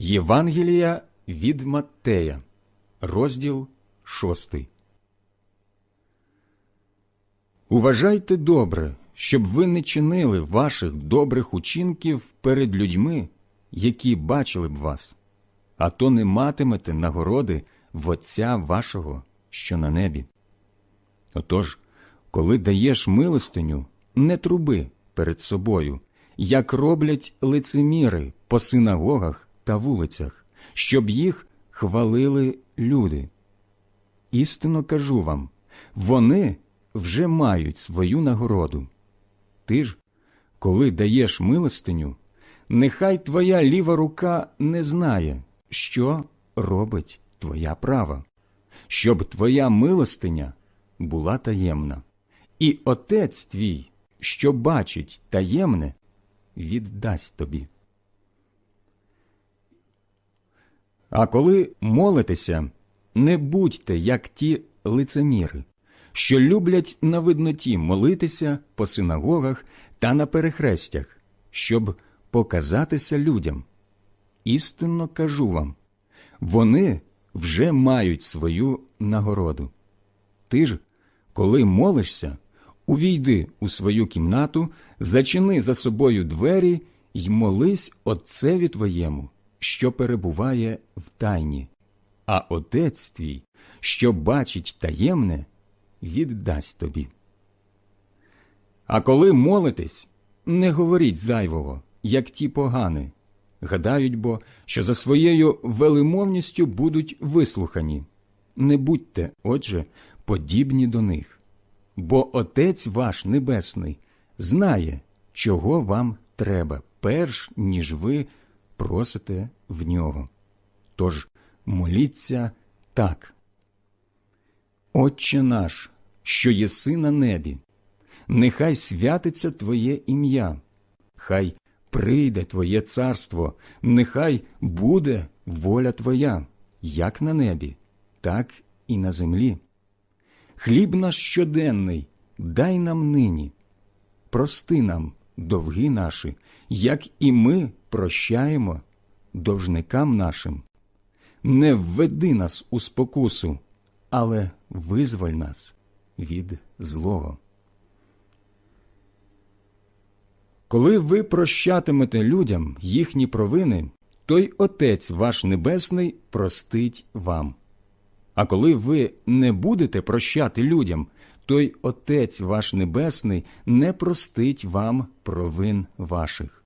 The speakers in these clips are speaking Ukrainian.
Євангелія від Маттея, розділ 6. Уважайте добре, щоб ви не чинили ваших добрих учинків перед людьми, які бачили б вас, а то не матимете нагороди в Отця вашого, що на небі. Отож, коли даєш милостиню, не труби перед собою, як роблять лицеміри по синагогах та вулицях, щоб їх хвалили люди. Істинно кажу вам, вони вже мають свою нагороду. Ти ж, коли даєш милостиню, нехай твоя ліва рука не знає, що робить твоя права, щоб твоя милостиня була таємна, і отець твій, що бачить таємне, віддасть тобі. А коли молитеся, не будьте, як ті лицеміри, що люблять на видноті молитися по синагогах та на перехрестях, щоб показатися людям. Істинно кажу вам, вони вже мають свою нагороду. Ти ж, коли молишся, увійди у свою кімнату, зачини за собою двері й молись Отцеві твоєму, що перебуває в тайні, а Отець твій, що бачить таємне, віддасть тобі. А коли молитесь, не говоріть зайвого, як ті погани, гадають бо, що за своєю велимовністю будуть вислухані. Не будьте, отже, подібні до них, бо Отець ваш Небесний знає, чого вам треба, перш ніж ви просите в нього. Тож моліться так. Отче наш, що єси на небі, нехай святиться Твоє ім'я, хай прийде Твоє царство, нехай буде воля Твоя, як на небі, так і на землі. Хліб наш щоденний дай нам нині, прости нам довги наші, як і ми прощаємо довжникам нашим. Не введи нас у спокусу, але визволь нас від злого. Коли ви прощатимете людям їхні провини, той Отець ваш Небесний простить вам. А коли ви не будете прощати людям, той Отець ваш Небесний не простить вам провин ваших.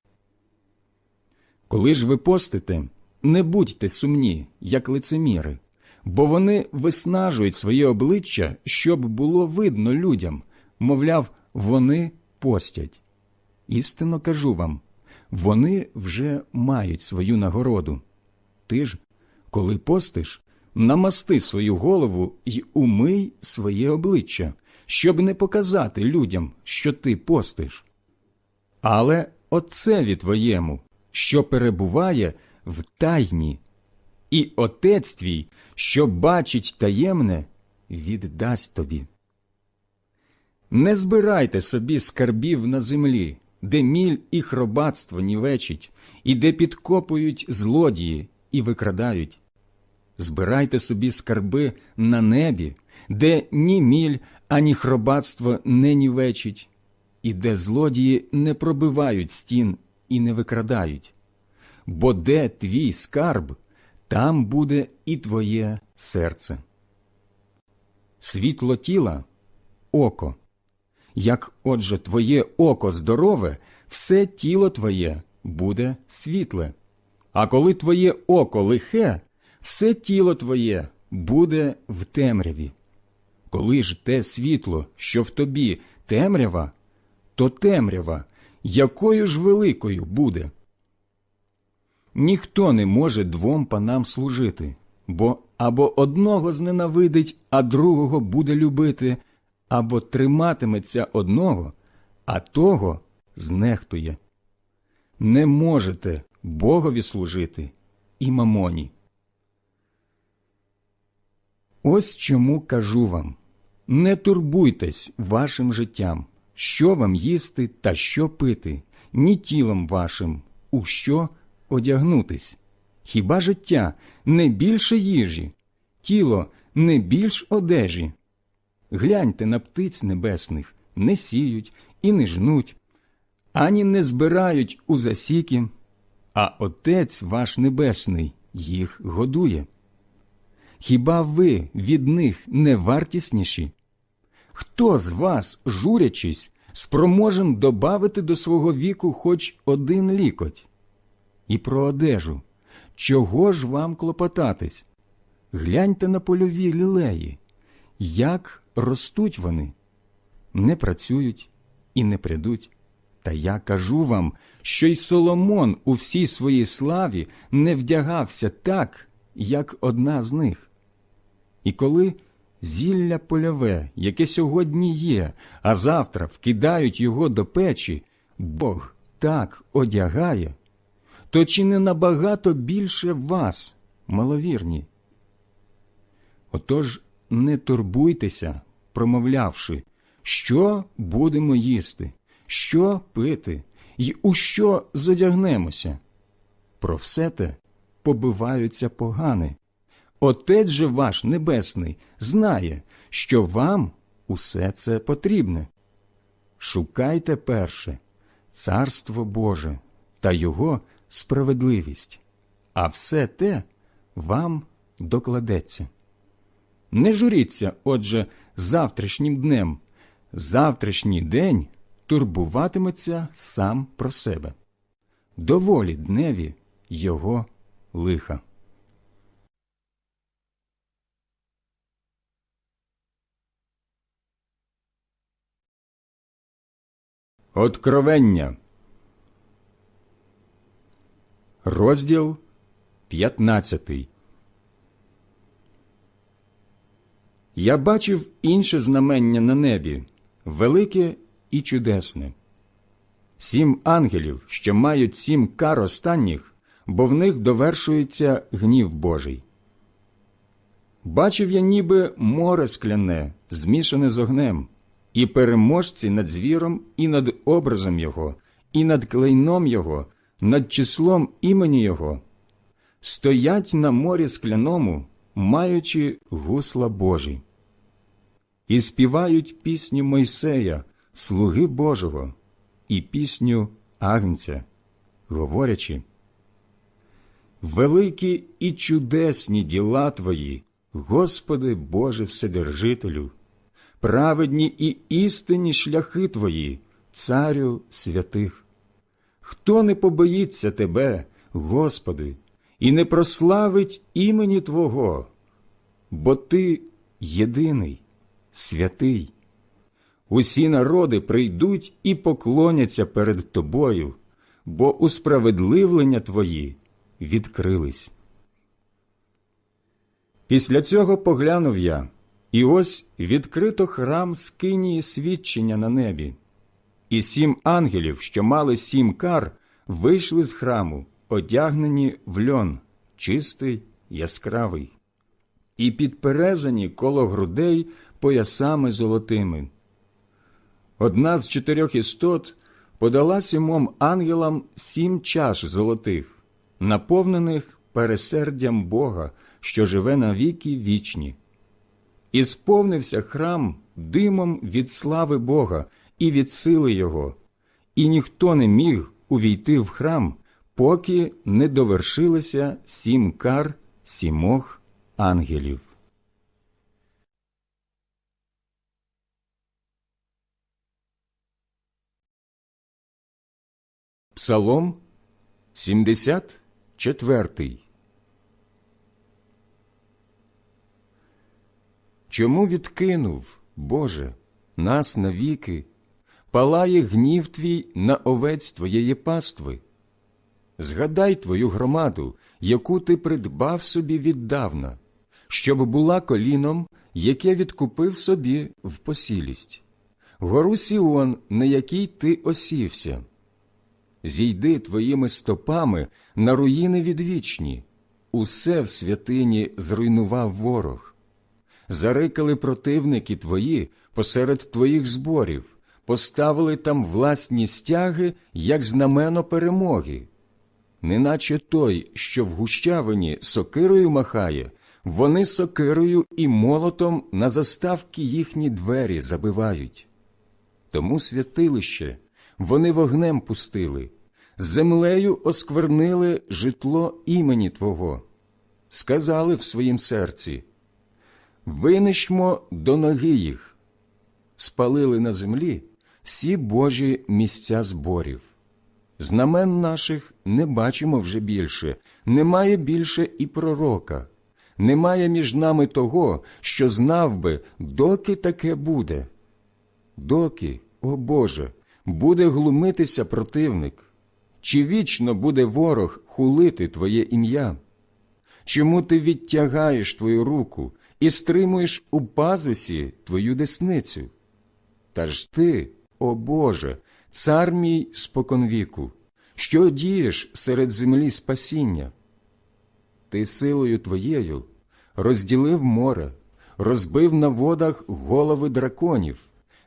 Коли ж ви постите, не будьте сумні, як лицеміри, бо вони виснажують своє обличчя, щоб було видно людям, мовляв, вони постять. Істинно кажу вам, вони вже мають свою нагороду. Ти ж, коли постиш, намасти свою голову й умий своє обличчя, щоб не показати людям, що ти постиш. Але отцеві твоєму, що перебуває в тайні, і отець твій, що бачить таємне, віддасть тобі. Не збирайте собі скарбів на землі, де міль і хробатство нівечить, і де підкопують злодії і викрадають. Збирайте собі скарби на небі, де ні міль, ані хробатство не нівечить, і де злодії не пробивають стін і не викрадають. Бо де твій скарб, там буде і твоє серце. Світло тіла око. Як отже твоє око здорове, все тіло твоє буде світле. А коли твоє око лихе, все тіло твоє буде в темряві. Коли ж те світло, що в тобі темрява, то темрява, якою ж великою буде. Ніхто не може двом панам служити, бо або одного зненавидить, а другого буде любити, або триматиметься одного, а того знехтує. Не можете Богові служити і мамоні. Ось чому кажу вам не турбуйтесь вашим життям, що вам їсти та що пити, ні тілом вашим, у що одягнутись. Хіба життя не більше їжі, тіло не більш одежі? Гляньте на птиць небесних, не сіють і не жнуть, ані не збирають у засіки, а Отець ваш Небесний їх годує. Хіба ви від них не вартісніші? Хто з вас, журячись, спроможен добавити до свого віку хоч один лікоть? І про одежу. Чого ж вам клопотатись? Гляньте на польові лілеї, як ростуть вони, не працюють і не прядуть. Та я кажу вам, що й Соломон у всій своїй славі не вдягався так, як одна з них. І коли зілля польове, яке сьогодні є, а завтра вкидають його до печі, Бог так одягає, то чи не набагато більше вас, маловірні? Отож не турбуйтеся, промовлявши, що будемо їсти, що пити і у що зодягнемося. Про все те побиваються погани. Отець же ваш Небесний знає, що вам усе це потрібне. Шукайте перше Царство Боже та Його справедливість, а все те вам докладеться. Не журіться, отже, завтрашнім днем. Завтрашній день турбуватиметься сам про себе. Доволі дневі його лиха. Откровення. Розділ 15 Я бачив інше знамення на небі, велике і чудесне. Сім ангелів, що мають сім кар останніх, бо в них довершується гнів Божий. Бачив я ніби море скляне, змішане з огнем, і переможці над звіром, і над образом його, і над клейном його, над числом імені Його, стоять на морі скляному, маючи гусла Божі, і співають пісню Мойсея, слуги Божого, і пісню Агнця, говорячи. Великі і чудесні діла Твої, Господи Боже Вседержителю, праведні і істинні шляхи Твої, Царю святих. Хто не побоїться Тебе, Господи, і не прославить імені Твого, бо Ти єдиний, святий. Усі народи прийдуть і поклоняться перед Тобою, бо усправедливлення Твої відкрились. Після цього поглянув я, і ось відкрито храм скинії свідчення на небі. І сім ангелів, що мали сім кар, вийшли з храму, одягнені в льон, чистий, яскравий, і підперезані коло грудей поясами золотими. Одна з чотирьох істот подала сімом ангелам сім чаш золотих, наповнених пересердям Бога, що живе на віки вічні. І сповнився храм димом від слави Бога і від сили Його, і ніхто не міг увійти в храм, поки не довершилися сім кар сімох ангелів. Псалом 74 Чому відкинув, Боже, нас навіки, палає гнів твій на овець твоєї пастви? Згадай твою громаду, яку ти придбав собі віддавна, щоб була коліном, яке відкупив собі в посілість, гору Сіон, на якій ти осівся. Зійди твоїми стопами на руїни відвічні, усе в святині зруйнував ворог. Зарикали противники твої посеред твоїх зборів, поставили там власні стяги, як знамено перемоги. неначе той, що в гущавині сокирою махає, вони сокирою і молотом на заставки їхні двері забивають. Тому святилище вони вогнем пустили, землею осквернили житло імені Твого, сказали в своїм серці Винищмо до ноги їх, спалили на землі всі Божі місця зборів. Знамен наших не бачимо вже більше, немає більше і пророка, немає між нами того, що знав би, доки таке буде. Доки, о Боже, буде глумитися противник, чи вічно буде ворог хулити Твоє ім'я? Чому ти відтягаєш твою руку і стримуєш у пазусі твою десницю? Та ж ти, о Боже, цар мій споконвіку, що дієш серед землі спасіння? Ти силою твоєю розділив море, розбив на водах голови драконів,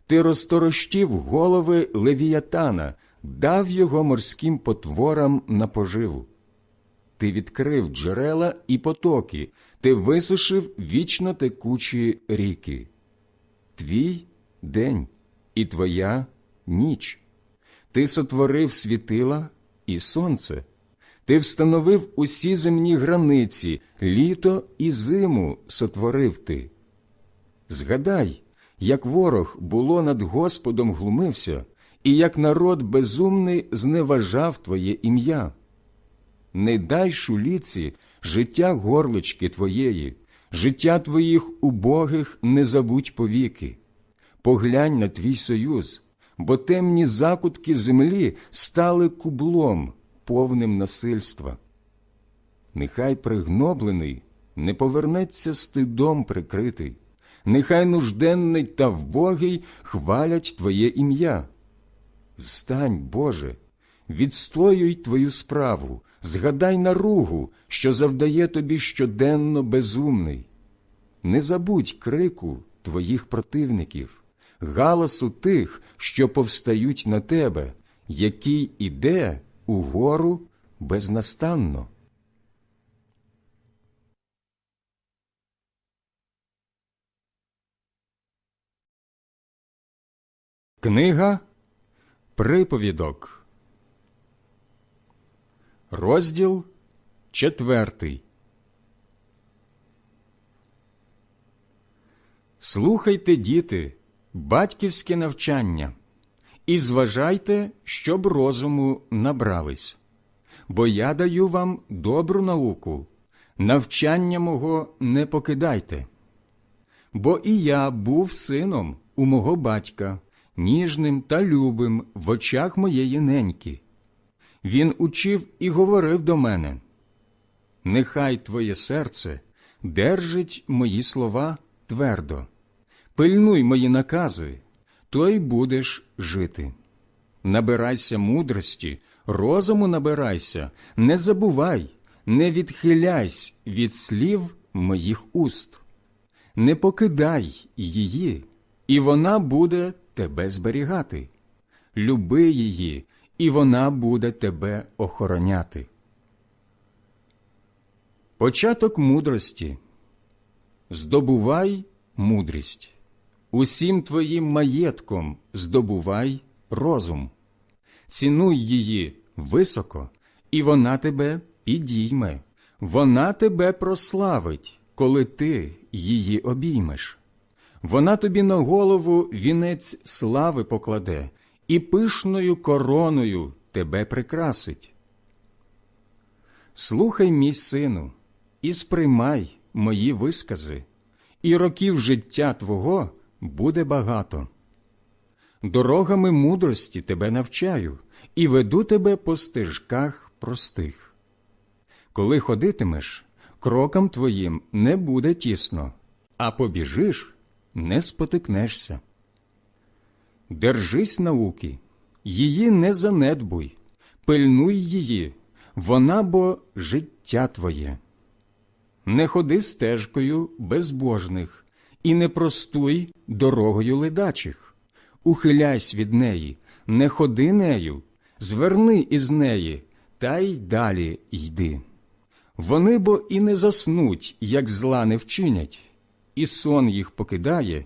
ти розторощив голови левіятана, дав його морським потворам на поживу. Ти відкрив джерела і потоки, ти висушив вічно текучі ріки. Твій день і твоя ніч. Ти сотворив світила і сонце. Ти встановив усі земні границі, літо і зиму сотворив ти. Згадай, як ворог було над Господом глумився, і як народ безумний зневажав Твоє ім'я. Не дай шуліці життя горлички Твоєї, життя Твоїх убогих не забудь повіки. Поглянь на твій союз, бо темні закутки землі стали кублом, повним насильства. Нехай пригноблений не повернеться стидом прикритий, нехай нужденний та вбогий хвалять Твоє ім'я. Встань, Боже, відстоюй Твою справу, згадай наругу, що завдає тобі щоденно безумний. Не забудь крику твоїх противників, галасу тих, що повстають на тебе, який іде угору безнастанно. Книга Приповідок, розділ четвертий. Слухайте, діти, батьківське навчання, і зважайте, щоб розуму набрались, бо я даю вам добру науку, навчання мого не покидайте. Бо і я був сином у мого батька, ніжним та любим в очах моєї неньки. Він учив і говорив до мене. Нехай твоє серце держить мої слова твердо, пильнуй мої накази, то й будеш жити. Набирайся мудрості, розуму набирайся, не забувай, не відхиляйся від слів моїх уст, не покидай її, і вона буде тебе зберігати. Люби її, і вона буде тебе охороняти. Початок мудрості. Здобувай мудрість. Усім твоїм маєтком здобувай розум. Цінуй її високо, і вона тебе підійме, вона тебе прославить, коли ти її обіймеш. Вона тобі на голову вінець слави покладе і пишною короною тебе прикрасить. Слухай, мій сину, і сприймай мої вискази, і років життя твого буде багато. Дорогами мудрості тебе навчаю і веду тебе по стежках простих. Коли ходитимеш, крокам твоїм не буде тісно, а побіжиш не спотикнешся. Держись науки, її не занедбуй, пильнуй її, вона бо життя твоє. Не ходи стежкою безбожних і не простуй дорогою ледачих, ухиляйся від неї, не ходи нею, зверни із неї, та й далі йди. Вони бо і не заснуть, як зла не вчинять, і сон їх покидає,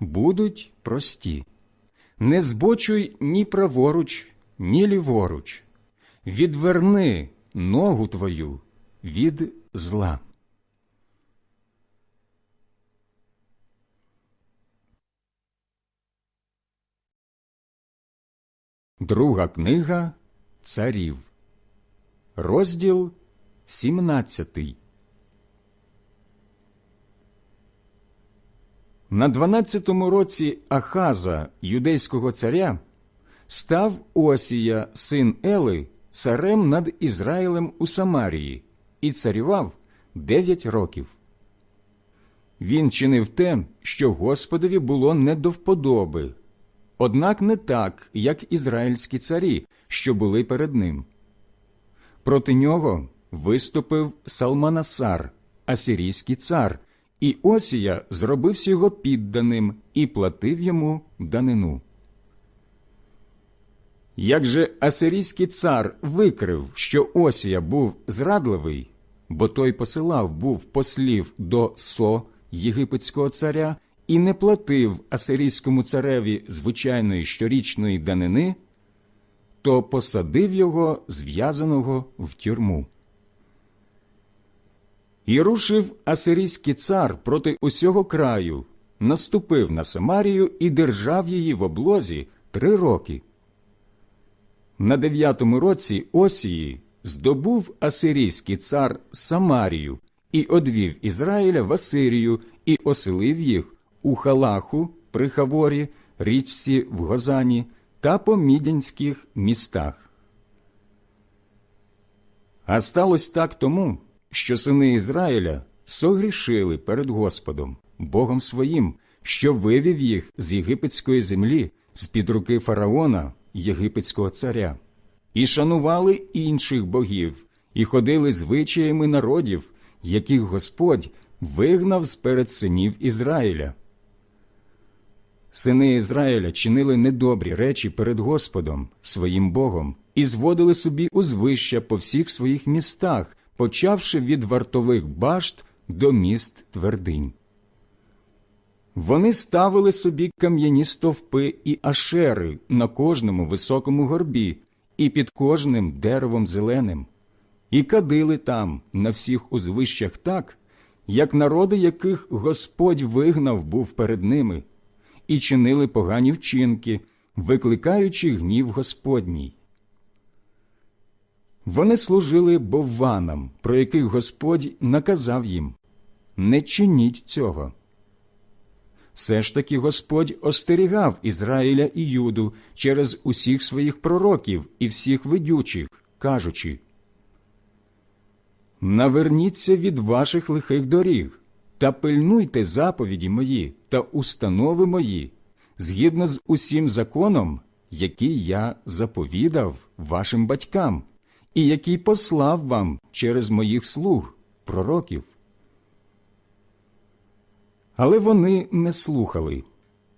будуть прості. Не збочуй ні праворуч, ні ліворуч. Відверни ногу твою від зла. Друга книга Царів, розділ 17 На дванадцятому році Ахаза, юдейського царя, став Осія, син Ели, царем над Ізраїлем у Самарії і царював дев'ять років. Він чинив те, що Господові було не до вподоби, однак не так, як ізраїльські царі, що були перед ним. Проти нього виступив Салманасар, асирійський цар, і Осія зробився його підданим і платив йому данину. Як же асирійський цар викрив, що Осія був зрадливий, бо той посилав був послів до Со, єгипетського царя, і не платив асирійському цареві звичайної щорічної данини, то посадив його зв'язаного в тюрму. І рушив асирійський цар проти усього краю, наступив на Самарію і держав її в облозі три роки. На дев'ятому році Осії здобув асирійський цар Самарію і одвів Ізраїля в Асирію і оселив їх у Халаху при Хаворі, річці в Гозані та по мідянських містах. А сталося так тому, що сини Ізраїля согрішили перед Господом, Богом своїм, що вивів їх з єгипетської землі, з під руки фараона, єгипетського царя, і шанували інших богів, і ходили звичаями народів, яких Господь вигнав з перед синів Ізраїля. Сини Ізраїля чинили недобрі речі перед Господом, своїм Богом, і зводили собі узвища по всіх своїх містах, почавши від вартових башт до міст твердинь. Вони ставили собі кам'яні стовпи і ашери на кожному високому горбі і під кожним деревом зеленим, і кадили там на всіх узвищах так, як народи, яких Господь вигнав був перед ними, і чинили погані вчинки, викликаючи гнів Господній. Вони служили бовванам, про яких Господь наказав їм не чиніть цього. Все ж таки Господь остерігав Ізраїля і Юду через усіх своїх пророків і всіх видючих, кажучи Наверніться від ваших лихих доріг та пильнуйте заповіді мої та установи мої, згідно з усім законом, який я заповідав вашим батькам, і який послав вам через моїх слуг, пророків. Але вони не слухали.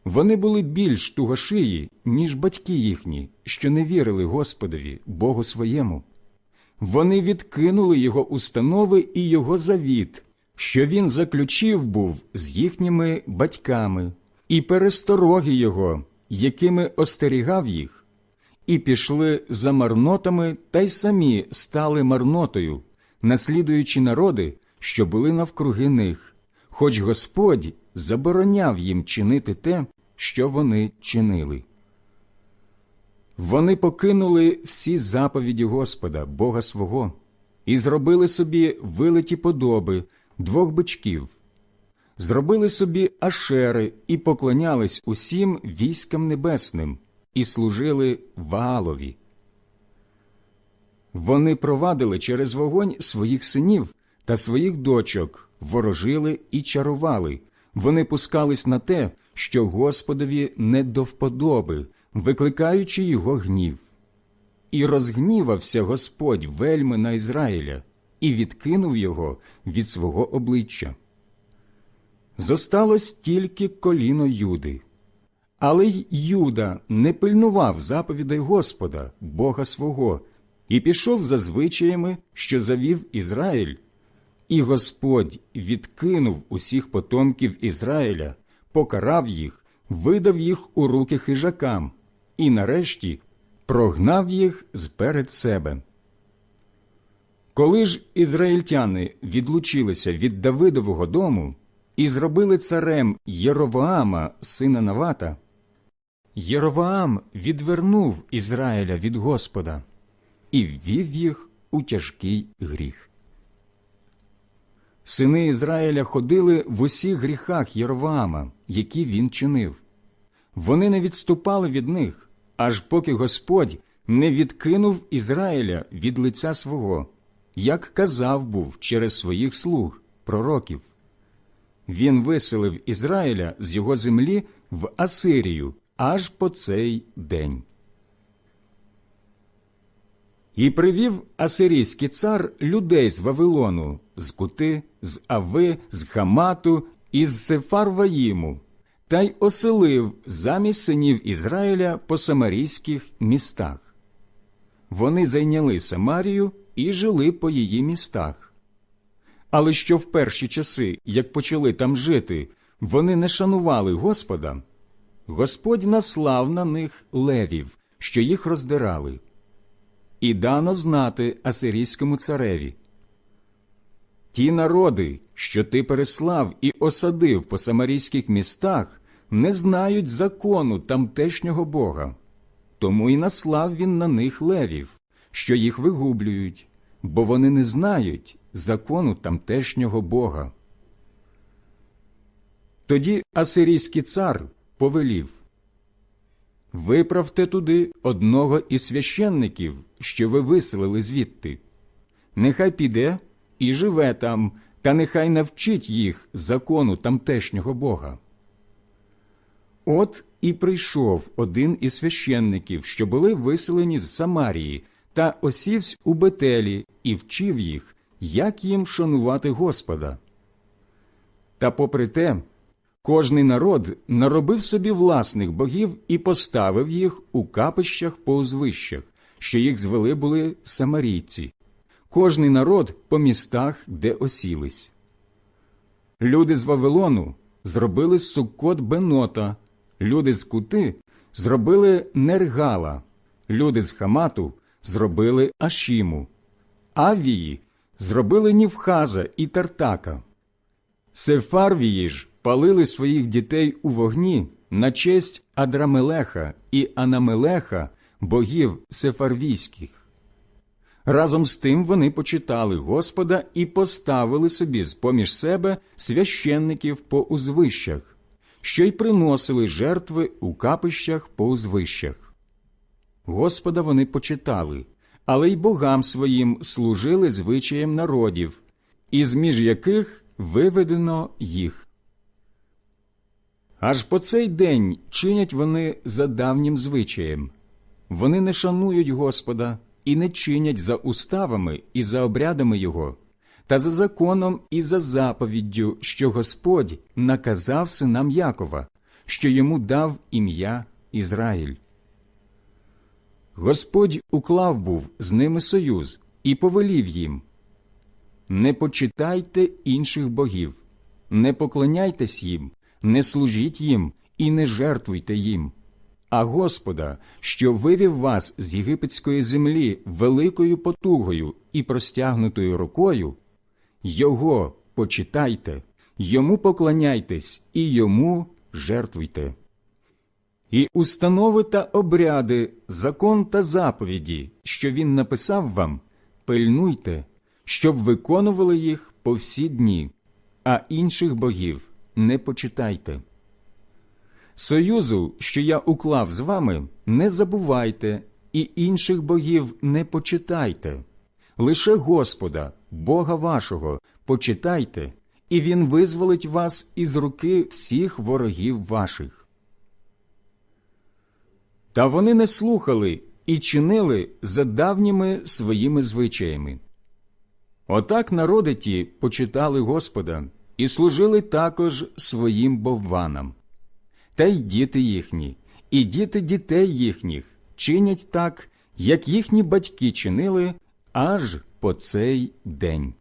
Вони були більш тугошиї, ніж батьки їхні, що не вірили Господові, Богу своєму. Вони відкинули його установи і його завіт, що він заключив був з їхніми батьками, і перестороги його, якими остерігав їх, і пішли за марнотами та й самі стали марнотою, наслідуючи народи, що були навкруги них, хоч Господь забороняв їм чинити те, що вони чинили. Вони покинули всі заповіді Господа, Бога свого, і зробили собі вилиті подоби двох бичків, зробили собі ашери і поклонялись усім військам небесним, і служили Ваалові. Вони провадили через вогонь своїх синів та своїх дочок, ворожили і чарували. Вони пускались на те, що Господові не до вподоби, викликаючи його гнів. І розгнівався Господь вельми на Ізраїля і відкинув його від свого обличчя. Зосталось тільки коліно Юди. Але й Юда не пильнував заповідей Господа, Бога свого, і пішов за звичаями, що завів Ізраїль. І Господь відкинув усіх потомків Ізраїля, покарав їх, видав їх у руки хижакам, і нарешті прогнав їх зперед себе. Коли ж ізраїльтяни відлучилися від Давидового дому і зробили царем Єровоама, сина Навата, Єровоам відвернув Ізраїля від Господа і ввів їх у тяжкий гріх. Сини Ізраїля ходили в усіх гріхах Єровоама, які він чинив. Вони не відступали від них, аж поки Господь не відкинув Ізраїля від лиця свого, як казав був через своїх слуг, пророків. Він виселив Ізраїля з його землі в Асирію аж по цей день. І привів асирійський цар людей з Вавилону, з Кути, з Ави, з Хамату і з Сефарваїму, та й оселив замість синів Ізраїля по самарійських містах. Вони зайняли Самарію і жили по її містах. Але що в перші часи, як почали там жити, вони не шанували Господа, Господь наслав на них левів, що їх роздирали. І дано знати асирійському цареві. Ті народи, що ти переслав і осадив по самарійських містах, не знають закону тамтешнього Бога. Тому й наслав він на них левів, що їх вигублюють, бо вони не знають закону тамтешнього Бога. Тоді асирійський цар повелів Виправте туди одного із священників, що ви виселили звідти. Нехай піде і живе там, та нехай навчить їх закону тамтешнього Бога. От і прийшов один із священників, що були виселені з Самарії, та осівсь у Бетелі і вчив їх, як їм шанувати Господа. Та попри те, Кожний народ наробив собі власних богів і поставив їх у капищах по узвищах, що їх звели були самарійці, кожний народ по містах, де осілись. Люди з Вавилону зробили суккот Бенота, люди з Кути зробили Нергала, люди з Хамату зробили Ашіму, Авії зробили Нівхаза і Тартака. Сефарвії ж палили своїх дітей у вогні на честь Адрамелеха і Анамелеха, богів сефарвійських. Разом з тим вони почитали Господа і поставили собі з поміж себе священників по узвищах, що й приносили жертви у капищах по узвищах. Господа вони почитали, але й богам своїм служили звичаєм народів, із між яких виведено їх. Аж по цей день чинять вони за давнім звичаєм. Вони не шанують Господа і не чинять за уставами і за обрядами Його, та за законом і за заповіддю, що Господь наказав синам Якова, що йому дав ім'я Ізраїль. Господь уклав був з ними союз і повелів їм Не почитайте інших богів, не поклоняйтесь їм, не служіть їм і не жертвуйте їм. А Господа, що вивів вас з єгипетської землі великою потугою і простягнутою рукою, Його почитайте, йому поклоняйтесь і йому жертвуйте. І установи та обряди, закон та заповіді, що він написав вам, пильнуйте, щоб виконували їх по всі дні, а інших богів не почитайте. Союзу, що я уклав з вами, не забувайте, і інших богів не почитайте. Лише Господа, Бога вашого, почитайте, і Він визволить вас із руки всіх ворогів ваших. Та вони не слухали і чинили за давніми своїми звичаями. Отак народи ті почитали Господа і служили також своїм бовванам. Та й діти їхні, і діти дітей їхніх чинять так, як їхні батьки чинили аж по цей день.